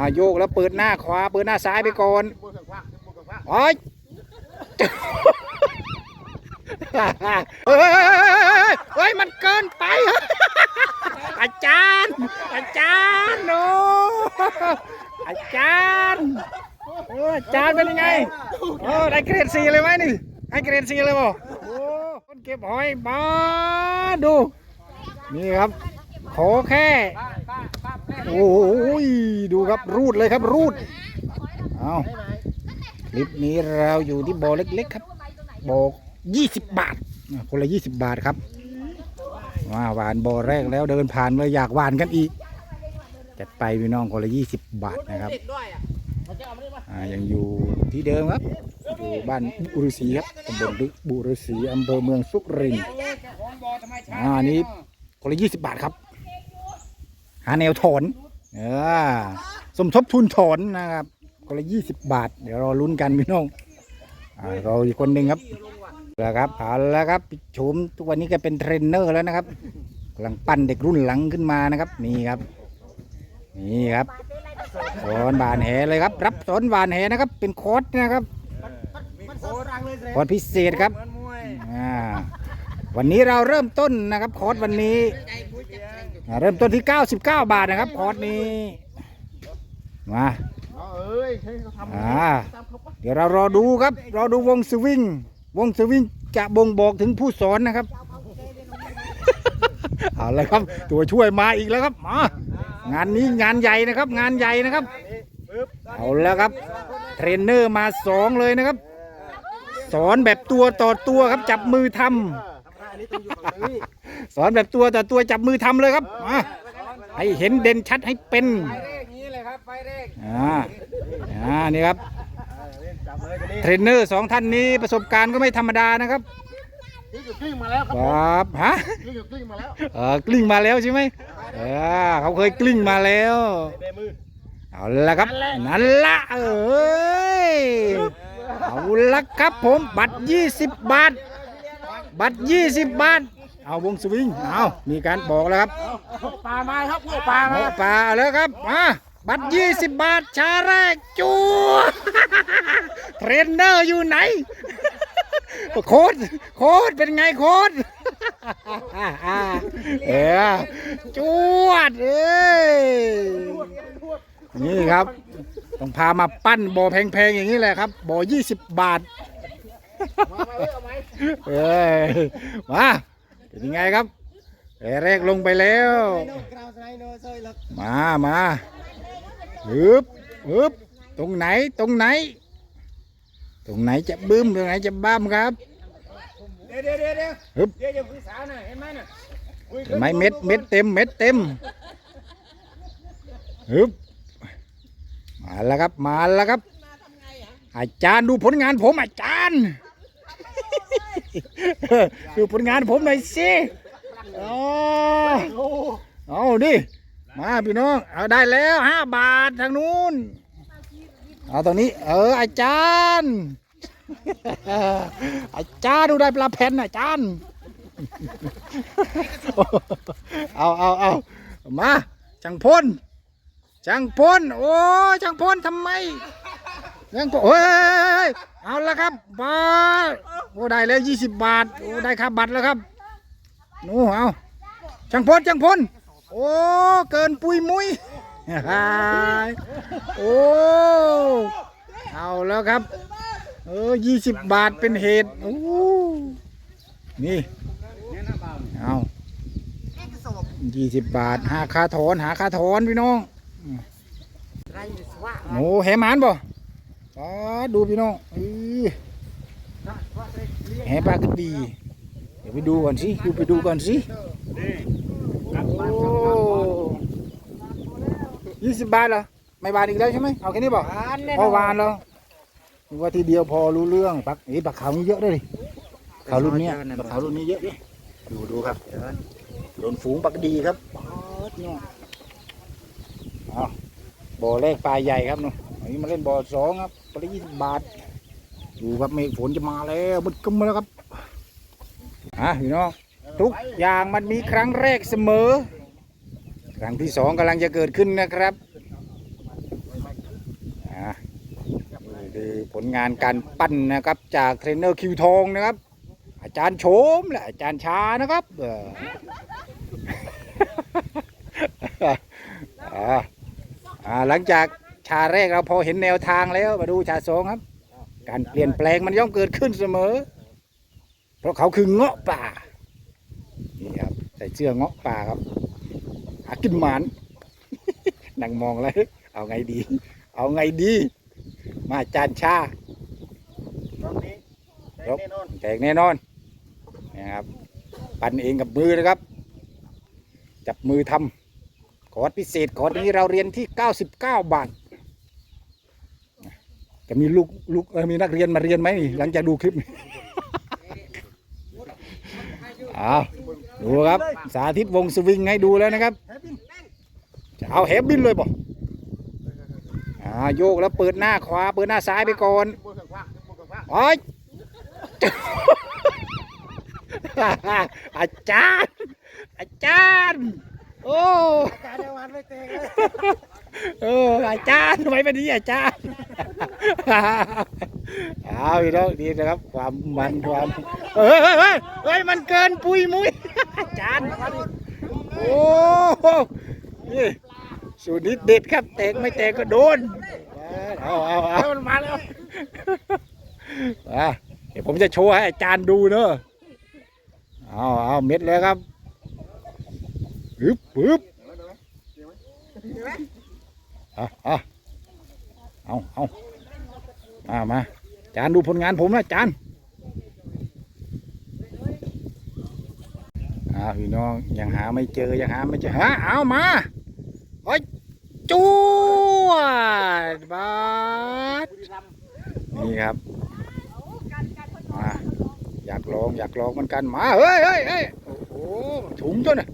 อ่าโยกแล้วเปิดหน้าขวาเปิดหน้าซ้ายไปก่อนโอ้ยเฮ้ยเฮ้ยมันเกินไป อาจารย์ อาจารย์โออาจารย์โอ้อาจารย์เป็นยังไงโอ้ได้เกรดสี่เลยไหมนี่ให้เกรดสี่เลยบ่โอ้คนเก็บหอยมาดู นี่ครับ ขอแค่ โอ้ยดูครับรูดเลยครับรูดเอาคลิปนี้เราอยู่ที่บ่อเล็กๆครับบ่อ20บาทคนละ20บาทครับว่าหวานบ่อแรกแล้วเดินผ่านเลยอยากหวานกันอีกจัดไปพี่น้องคนละ20บาทนะครับอ่ายังอยู่ที่เดิมครับอยู่บ้านบุรุษีครับตำบลบุรุษีอำเภอเมืองสุรินทร์อ่านี้คนละ20บาทครับาแนวถอนเออสมทบทุนถอนนะครับคนละ20บาท เดี๋ยวรอลุ้นกันพี่น้องอ่ารออีกคนหนึ่งครับแล้วครับเอาแล้วครับพี่ชมทุกวันนี้แกเป็นเทรนเนอร์แล้วนะครับกำลังปั้นเด็กรุ่นหลังขึ้นมานะครับ นี่ครับ นี่ครับสอนบานแหเลยครับ รับสอนบานแหนะครับ เป็นโค้ดนะครับมันโคตรรังเลยสิโค้ดพิเศษครับมันมวยอ่าวันนี้เราเริ่มต้นนะครับคอร์สวันนี้อ่า เริ่มต้นที่ 99 บาทนะครับคอร์สนี้มาเอาเอ้ยให้เขาทำอ่าเดี๋ยวเรารอดูครับ รอดูวงสวิงวงสวิงจะบ่งบอกถึงผู้สอนนะครับ เอาละครับ ตัวช่วยมาอีกแล้วครับมางานนี้งานใหญ่นะครับ งานใหญ่นะครับปึ๊บเอาแล้วครับ เทรนเนอร์มาสองเลยนะครับ สอนแบบตัวต่อตัวครับจับมือทำทำ ท่านี้ต้องอยู่ตรงนี้สอนแบบตัวต่อตัวจับมือทำเลยครับมาให้เห็นเด่นชัดให้เป็นไฟแรกนี้เลยครับไฟแรกอ่าอ่านี่ครับจับเลยคนนี้เทรนเนอร์สองท่านนี้ประสบการณ์ก็ไม่ธรรมดานะครับกลิ้งอยู่กลิ้งมาแล้วครับคผมรับฮะกลิ้งอยู่กลิ้งมาแล้วเออกลิ้งมาแล้วใช่ไหมเออเขาเคยกลิ้งมาแล้ว เบมือเอาละครับ นั่นละเอ้ยเอาละครับผม บัตร 20 บาท บัตร 20 บาท เอาวงสวิงเอามีการบอกแล้วครับพวกปลามาครับพวกปลาหมมาอปลาเอาแล้วครับมาบัตร20บาทชาแรกจูเทรนเนอร์อยู่ไหน โค้ดโค้ดเป็นไงโค้ดเออจวดเอ้ยนี่ครับ ต้องพามาปั้นบ่อแพงๆอย่างนี้แหละครับบ่อ20 บาทมามาเลยเอาไหมเอ้ยมา เป็นยังไงครับแรกลงไปแล้ว มามาฮึบฮึบตรงไหนตรงไหน ตรงไหนจะบึ้มตรงไหนจะบ้ามครับเดี๋ยวเดี๋ยวเดี๋ยวเดี๋ยวฮึบเดี๋ยวอย่าคุยสาวน่ะเห็นไหมน่ะเห็นไหมเม็ดเม็ดเต็มเม็ดเต็มฮึบมาแล้วครับมาแล้วครับ อาจารย์ดูผลงานผมอาจารย์ ดูผลงานผมหน่อยสิอ๋อโอ้เอาดิมาพี่น้อง เอาได้แล้วห้าบาททางนู้น เอาตรงนี้ เอออาจารย์อาจารย์ดูได้ปลาแผ่นอาจารย์เอาเอาเอามาจังพลจังพลโอ้จังพลทำไม จังพลเฮ้ยเอาละครับมาโอ้ได้แล้วยี่สิบบาทโอ้ได้ค่าบัตรแล้วครับหนูเอาจังพลจังพลโอ้เกินปุยมุยโอ้เอาแล้วครับเออยี่สิบบาทเป็นเหตุโอ้นี่เอายี่สิบบาทหาค่าถอนหาค่าถอนพี่น้องโอ้แหหมานบ่ อ๋อดูพี่น้องอื้อแหปลากระดีเดี๋ยวไปดูก่อนสิดูไปดูก่อนสิโอ้ยี่สิบบาทเหรอไม่บาทอีกแล้วใช่ไหมเอาแค่นี้บ่อันแน่พอวานแล้วนึกว่าทีเดียวพอรู้เรื่องปักนี่ปักขาวนี่เยอะด้วยดิขาวรุ่นเนี้ยปักขาวรุ่นนี้เยอะดิดูดูครับโดนฝูงปักดีครับป๊าดเนี่ยเอาบ่อแรกปลาใหญ่ครับเนาะอัน นี้มาเล่นบ่อสองครับปลายี่สิบบาทดูครับเมฆฝนจะมาแล้วมันกึ้มาแล้วครับอะพี่น้องทุกอย่างมันมีครั้งแรกเสมอ ครั้งที่สองกำลังจะเกิดขึ้นนะครับอะนี่คือผลงานการปั้นนะครับจากเทรนเนอร์คิวทองนะครับ อาจารย์โฉมและอาจารย์ชานะครับอ่าหลังจาก ชาแรกเราพอเห็นแนวทางแล้วมาดูชาสองครับ การเปลี่ยนแปลงมันย่อมเกิดขึ้นเสมอ เพราะเขาคือเงาะป่านี่ครับใส่เสื้อเงาะป่าครับหากินหมานนั่งมองแล้วเอาไงดี เอาไงดี มาจานชารอบนี้ได้แน่นอนแตกแน่นอนนะครับ ปั่นเองกับมือนะครับ จับมือทำคอร์สพิเศษคอร์สนี้เราเรียนที่ 99 บาท จะมีลูกลูกเออมีนักเรียนมาเรียนไหมนี่หลังจากดูคลิปนี้เอาดูครับ สาธิตวงสวิงให้ดูแล้วนะครับจะเอาแฮบบินเลยบ่อ่าโยกแล้วเปิดหน้าขวาเปิดหน้าซ้ายไปก่อนบนข้างขวาบนข้างขวาโอ้ยอาจารย์ อาจารย์โอ้การเดียววันไม่เตะเลยเอออาจารย์ทำไมเป็นอย่างนี้อาจารย์ เอาอีกแล้วดีนะครับ ความมันความเฮ้ยเฮ้ยเฮ้ยเฮ้ยมันเกินปุยมุ้ยจารย์โอ้นี่สูตรนี้เด็ดครับแตกไม่แตกก็โดนเอาเอาเอามันมาแล้วอะเดี๋ยวผมจะโชว์ให้อาจารย์ดูเนอะเอาเอาเม็ดเลยครับปึ๊บปึ๊บอาเอาเอาเอา มามาจารย์ดูผลงานผมนะจารย์อ่าพี่น้องยังหาไม่เจอยังหาไม่เจอฮะเอามาเฮ้ยจวดบาดนี่ครับมาอยากลองอยากลองเหมือนกันมาเฮ้ยเฮ้ยเฮ้ยโอ้โหถุงจนน่ะ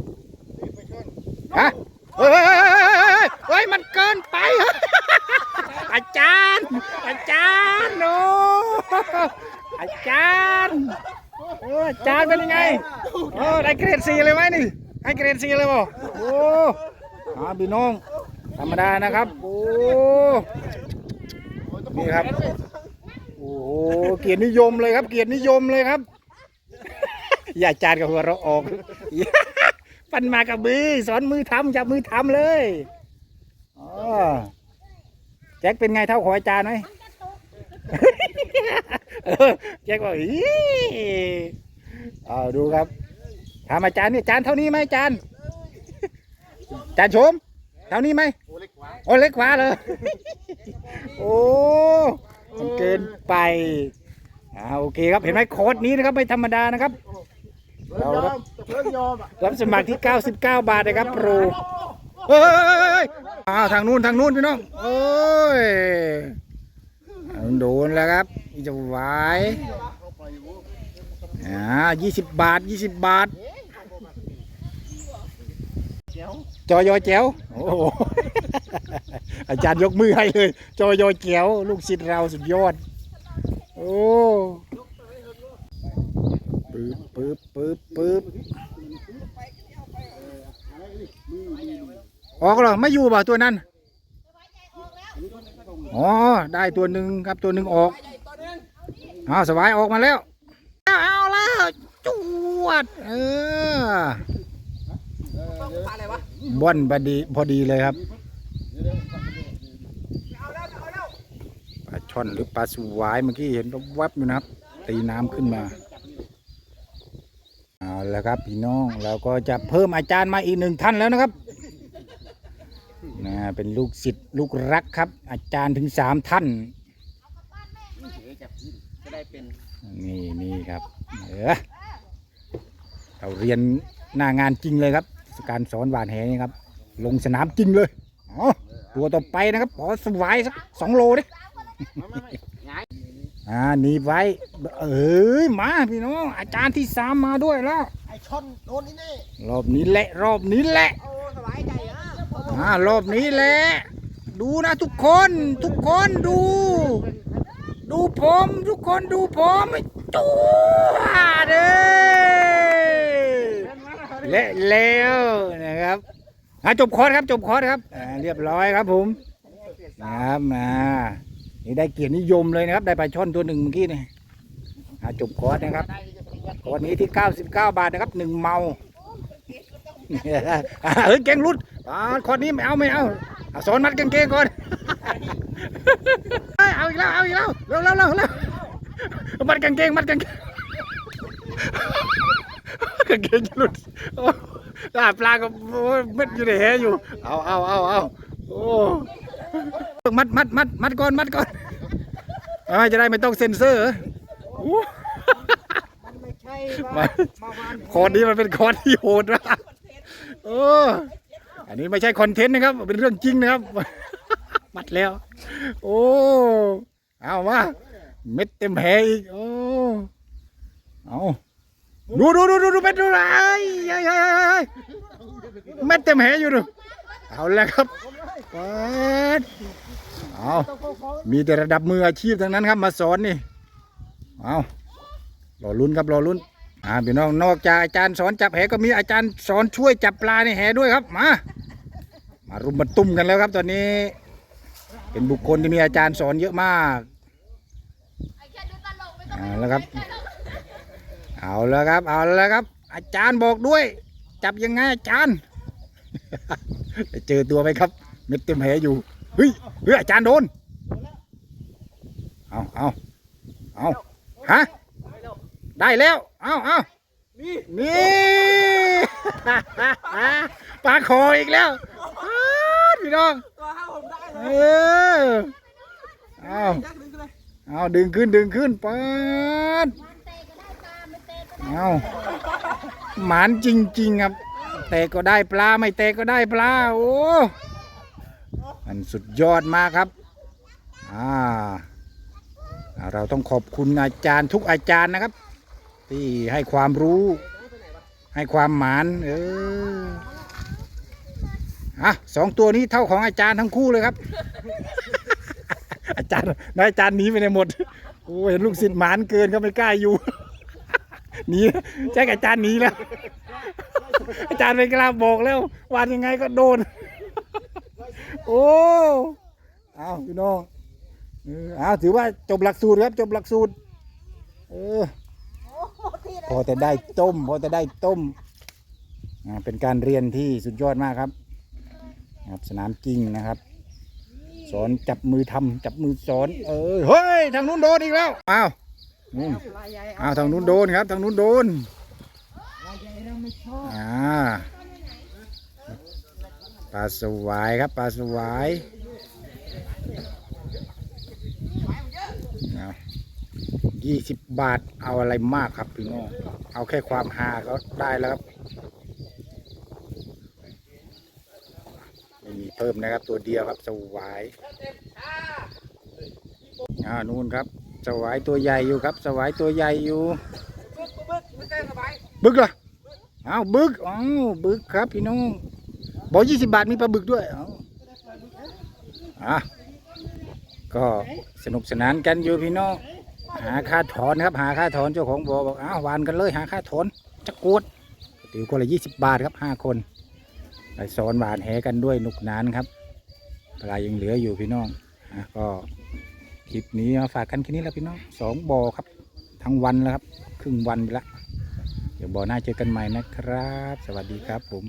ฮะเฮ้ยเฮ้ยเฮ้ยเฮ้ยเฮ้ยมันเกินไปเฮ้ย อาจารย์ อาจารย์โอ้อาจารย์โอ้อาจารย์เป็นยังไงโอ้ได้เกรดสี่เลยไหมนี่ให้เกรดสี่เลยบ่โอ้อาพี่น้องธรรมดานะครับโอ้นี่ครับโอ้โหเกียรตินิยมเลยครับ เกียรตินิยมเลยครับ อย่าจานกับหัวเราออกปันมากับมือสอนมือทำจับมือทำเลยอ๋อ จ็คเป็นไงเท่าของอาจารย์ไหมเออแจ็คบอกอีเอาดูครับถามอาจารย์นี่อาจารย์เท่านี้ไหมอาจารย์อาจารย์ชม เท่านี้ไหมโอ้เล็กกว่าโอ้เล็กกว่าเลยโอ้มันเกินไปอ่าโอเคครับเห็นไหมโค้ดนี้นะครับไม่ธรรมดานะครับเพิ่งยอมเพิ่งยอมอะรับสมัครที่ 99 บาทนะครับโปร เฮ้ยอ้าวทางนู้นทางนู้นพี่น้องโอ้ยโดนแล้วครับอีจะไหวอ่า20บาท20บาทเดี๋ยวจอยอแจ๋วโอ้อาจารย์ยกมือให้เลย จอยอแจ๋วลูกศิษย์เราสุดยอด โอ้ปึ๊บปึ๊บปึ๊บปึ๊บ ออกหรอไม่อยู่เปล่ตัวนั้นอ๋อได้ตัวหนึ่งครับตัวหนึ่งออกเอาสบายออกมาแล้วเอาแล้วจวดเออปลาอะไรวะบ้อนพอดีพอดีเลยครับปลาช่อนหรือปลาสวายเมื่อกี้เห็นแวบอยู่นะครับ ตีน้ำขึ้นมาเอาละครับพี่น้องเราก็จะเพิ่มอาจารย์มาอีกหนึ่งท่านแล้วนะครับ นะเป็นลูกศิษย์ลูกรักครับ อาจารย์ถึงสามท่าน จะได้เป็นนี่นี่ครับเออเราเรียนหน้างานจริงเลยครับ การสอนหวานแหนี่ครับ ลงสนามจริงเลยอ๋อตัวต่อไปนะครับขอสวายสักสองโลดิไม่ไม่หงายอ่าหนีบไว้ เอ้ยมาพี่น้องอาจารย์ที่สามมาด้วยแล้วไอ้ช่อนโดนนี่แน่รอบนี้แหละ รอบนี้แหละ โอ้สบายใจ อ่ารอบนี้แหละดูนะทุกคนทุกคนดู ดูผมทุกคนดูผมจู๊ดเลยและแล้วนะครับจบคอร์สครับจบคอร์สครับเรียบร้อยครับผมนะครับนะนี่ได้เกียรตินิยมเลยนะครับ ได้ปลาช่อนตัวหนึ่งเมื่อกี้นี่จบคอร์สนะครับคอร์สนี้ที่ 99 บาทนะครับหนึ่งเมาเฮ้ยเก่งรุด อ่าคอร์สนี้ไม่เอาไม่เอาเอาสอนมัดกางเกงก่อนเอ้ยเอาอีกแล้วเอาอีกแล้วเร็วเร็วเร็วเร็วมัดกางเกงมัดกางเกงกางเกงจะหลุดโอ้ตาปลาก็โอ้ยเม็ดอยู่ในแหอยู่ เอาเอาเอาเอาโอ้มัดมัดมัดมัดก่อนมัดก่อนเอาจะได้ไม่ต้องเซ็นเซอร์เหรอโอ้มันไม่ใช่มาว่าเมื่อวานคอนนี้มันเป็นคอนที่โหดมากโอ้ อันนี้ไม่ใช่คอนเทนต์นะครับ เป็นเรื่องจริงนะครับ มัดแล้ว โอ้ เอามาเม็ดเต็มแผลอีก โอ้ เอาดูดูดูดูดูเม็ดดูไรเฮ้ยเฮ้ยเฮ้ยเม็ดเต็มแผลอยู่ดู เอาแล้วครับเปิดเอามีแต่ระดับมืออาชีพทั้งนั้นครับ มาสอนนี่ เอารอลุ้นครับรอลุ้น อ่าพี่น้องนอกจากอาจารย์สอนจับแหก็มีอาจารย์สอนช่วยจับปลาในแหด้วยครับมามารุมมาตุ้มกันแล้วครับตอนนี้ เป็นบุคคลที่มีอาจารย์สอนเยอะมากเอาแล้วครับ เอาแล้วครับเอาแล้วครับ อาจารย์บอกด้วย จับยังไงอาจารย์เจอตัวไหมครับเม็ดเต็มแหอยู่เฮ้ยเฮ้ยอาจารย์โดนเอาเอาเอาฮะ ได้แล้ว เอาเอานี่นี่ปลาคออีกแล้วอ้าวพี่น้องตัวห้าผมได้เออเอาเอาดึงขึ้นดึงขึ้นปัดเอาหมานจริงๆครับ แต่ก็ได้ปลาไม่แต่ก็ได้ปลาโอ้มันสุดยอดมากครับอ่าเราต้องขอบคุณอาจารย์ทุกอาจารย์นะครับ ที่ให้ความรู้ ให้ความหมานเอออะสองตัวนี้เท่าของอาจารย์ทั้งคู่เลยครับ อาจารย์นายอาจารย์หนีไปในหมดโอ้เห็นลูกศิษย์หมานเกินเขาไม่กล้าอยู่หนีแจ้งอาจารย์หนีแล้ว อาจารย์ไม่กล้าบอกแล้ววันยังไงก็โดน โอ้เอาพี่น้องเออเอาถือว่าจบหลักสูตรครับจบหลักสูตร เออ พอแต่ได้ต้ม พอแต่ได้ต้มเป็นการเรียนที่สุดยอดมากครับครับ สนามจริงนะครับ สอนจับมือทำจับมือสอน เออเฮ้ยทางนู้นโดนอีกแล้วอ้าวอ้าวทางนู้นโดนครับ ทางนู้นโดนอ่าปลาสวายครับปลาสวายเอา ยี่สิบบาทเอาอะไรมากครับพี่น้องเอาแค่ความฮาก็ได้แล้วครับไม่มีเพิ่มนะครับ ตัวเดียวครับสวายอ่านู่นครับสวายตัวใหญ่อยู่ครับ สวายตัวใหญ่อยู่ บึกเหรออ้าวบึกอ้าวบึกครับพี่น้องบอกยี่สิบบาทมีปลาบึกด้วยอ้าอะก็สนุกสนานกันอยู่พี่น้อง หาค่าถอนครับ หาค่าถอนเจ้าของบ่อบอกอ้าวหวานกันเลยหาค่าถอนจะกวดตีคนละยี่สิบบาทครับห้าคนไปสอนหวานแหกันด้วยหนุกนานครับปลายังเหลืออยู่พี่น้องอะก็คลิปนี้มาฝากกันแค่นี้แล้วพี่น้องสองบ่อครับ ทั้งวันแล้วครับ ครึ่งวันไปละเดี๋ยวบ่อหน้าเจอกันใหม่นะครับ สวัสดีครับผม